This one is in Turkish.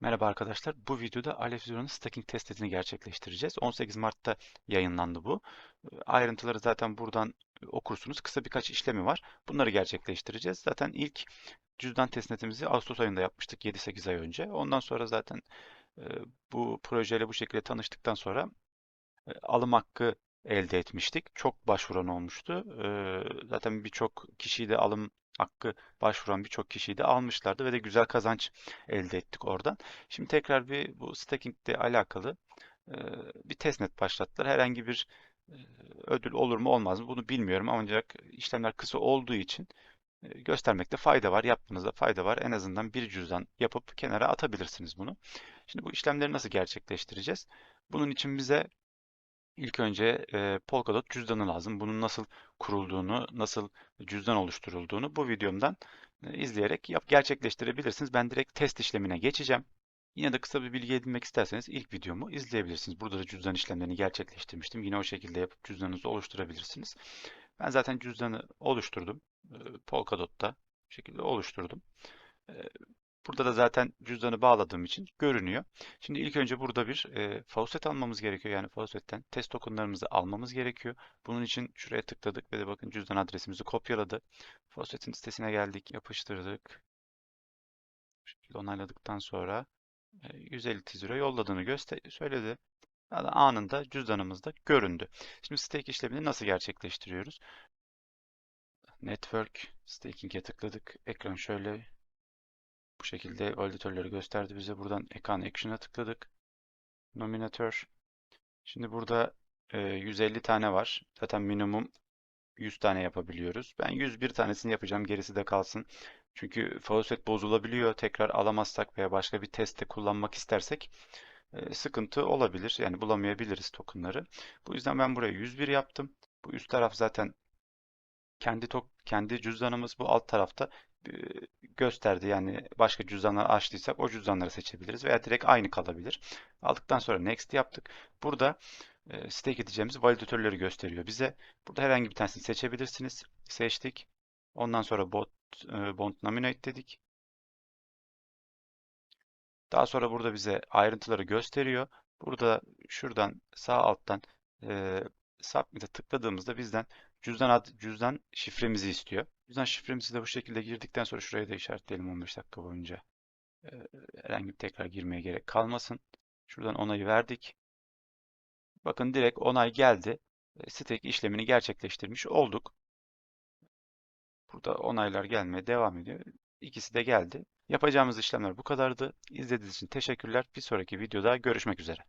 Merhaba arkadaşlar. Bu videoda Aleph Zero'nun stacking testini gerçekleştireceğiz. 18 Mart'ta yayınlandı bu. Ayrıntıları zaten buradan okursunuz. Kısa birkaç işlemi var. Bunları gerçekleştireceğiz. Zaten ilk cüzdan testnetimizi Ağustos ayında yapmıştık 7-8 ay önce. Ondan sonra zaten e, bu projeyle bu şekilde tanıştıktan sonra e, alım hakkı elde etmiştik. Çok başvuran olmuştu. E, Zaten birçok kişiyi de alım hakkı başvuran birçok kişiyi de almışlardı ve de güzel kazanç elde ettik oradan. Şimdi tekrar bir bu staking ile alakalı bir testnet başlattılar. Herhangi bir ödül olur mu olmaz mı bunu bilmiyorum ancak işlemler kısa olduğu için göstermekte fayda var. Yapmanızda fayda var. En azından bir cüzdan yapıp kenara atabilirsiniz bunu. Şimdi bu işlemleri nasıl gerçekleştireceğiz? Bunun için bize İlk önce e, Polkadot cüzdanı lazım. Bunun nasıl kurulduğunu, nasıl cüzdan oluşturulduğunu bu videomdan e, izleyerek yap gerçekleştirebilirsiniz. Ben direkt test işlemine geçeceğim. Yine de kısa bir bilgi edinmek isterseniz ilk videomu izleyebilirsiniz. Burada da cüzdan işlemlerini gerçekleştirmiştim. Yine o şekilde yapıp cüzdanınızı oluşturabilirsiniz. Ben zaten cüzdanı oluşturdum. E, Polkadot'ta bu şekilde oluşturdum. Burada da zaten cüzdanı bağladığım için görünüyor. Şimdi ilk önce burada bir e, faucet almamız gerekiyor. Yani faucet'ten test tokenlarımızı almamız gerekiyor. Bunun için şuraya tıkladık ve de bakın cüzdan adresimizi kopyaladı. Faucet'in sitesine geldik, yapıştırdık. Bu şekilde onayladıktan sonra e, 150 tizire yolladığını göster söyledi. Daha anında cüzdanımızda göründü. Şimdi stake işlemini nasıl gerçekleştiriyoruz? Network staking'e tıkladık. Ekran şöyle bu şekilde validatörleri gösterdi bize. Buradan Ekan Action'a tıkladık. Nominatör. Şimdi burada e, 150 tane var. Zaten minimum 100 tane yapabiliyoruz. Ben 101 tanesini yapacağım. Gerisi de kalsın. Çünkü faucet bozulabiliyor. Tekrar alamazsak veya başka bir testte kullanmak istersek e, sıkıntı olabilir. Yani bulamayabiliriz tokenları. Bu yüzden ben buraya 101 yaptım. Bu üst taraf zaten kendi kendi cüzdanımız bu alt tarafta gösterdi. Yani başka cüzdanlar açtıysak o cüzdanları seçebiliriz veya direkt aynı kalabilir. Aldıktan sonra next yaptık. Burada e, stake edeceğimiz validatörleri gösteriyor bize. Burada herhangi bir tanesini seçebilirsiniz. Seçtik. Ondan sonra bot e, bond nominate dedik. Daha sonra burada bize ayrıntıları gösteriyor. Burada şuradan sağ alttan e, submit'e tıkladığımızda bizden cüzdan ad, cüzdan şifremizi istiyor. Cüzdan şifremizi de bu şekilde girdikten sonra şuraya da işaretleyelim 15 dakika boyunca. E, herhangi bir tekrar girmeye gerek kalmasın. Şuradan onayı verdik. Bakın direkt onay geldi. E, stake işlemini gerçekleştirmiş olduk. Burada onaylar gelmeye devam ediyor. İkisi de geldi. Yapacağımız işlemler bu kadardı. İzlediğiniz için teşekkürler. Bir sonraki videoda görüşmek üzere.